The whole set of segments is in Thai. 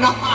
no.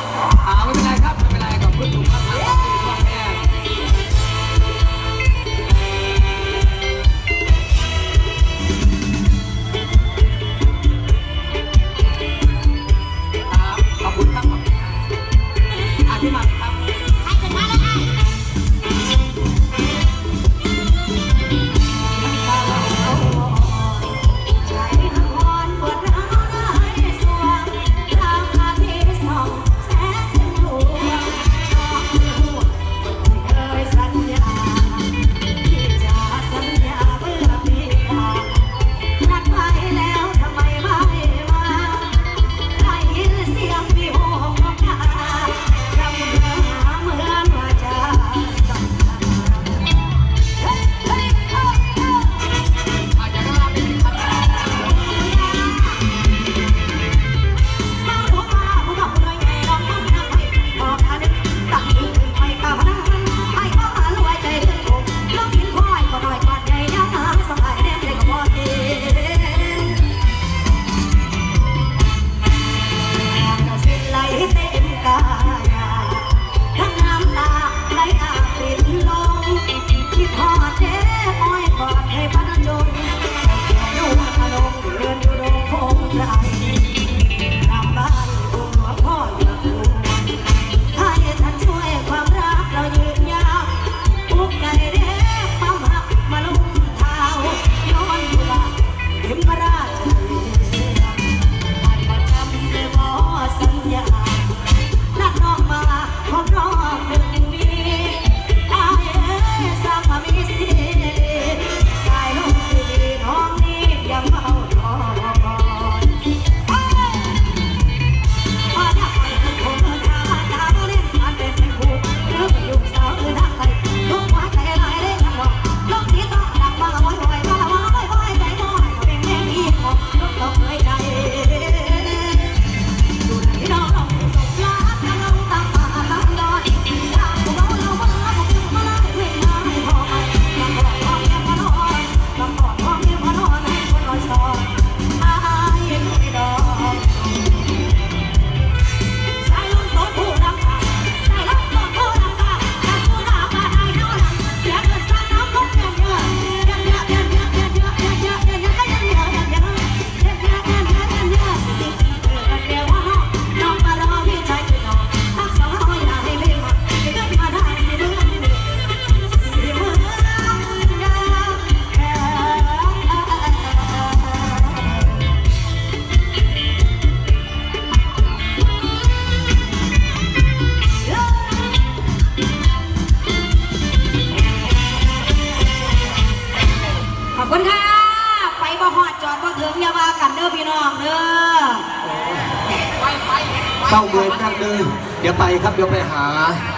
ร้าเมือนักเลยเดี๋ยวไปครับเดี๋ยวไปหา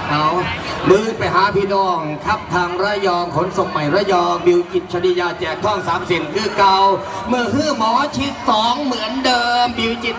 เอามือไปหาพี่น้องครับทางระยองขนส่งใหม่ระยองบิวจิตชนิยาแจกท่องสามสินคือเก่าเมื่อฮื้อหมอชิดสองเหมือนเดิมบิวจิต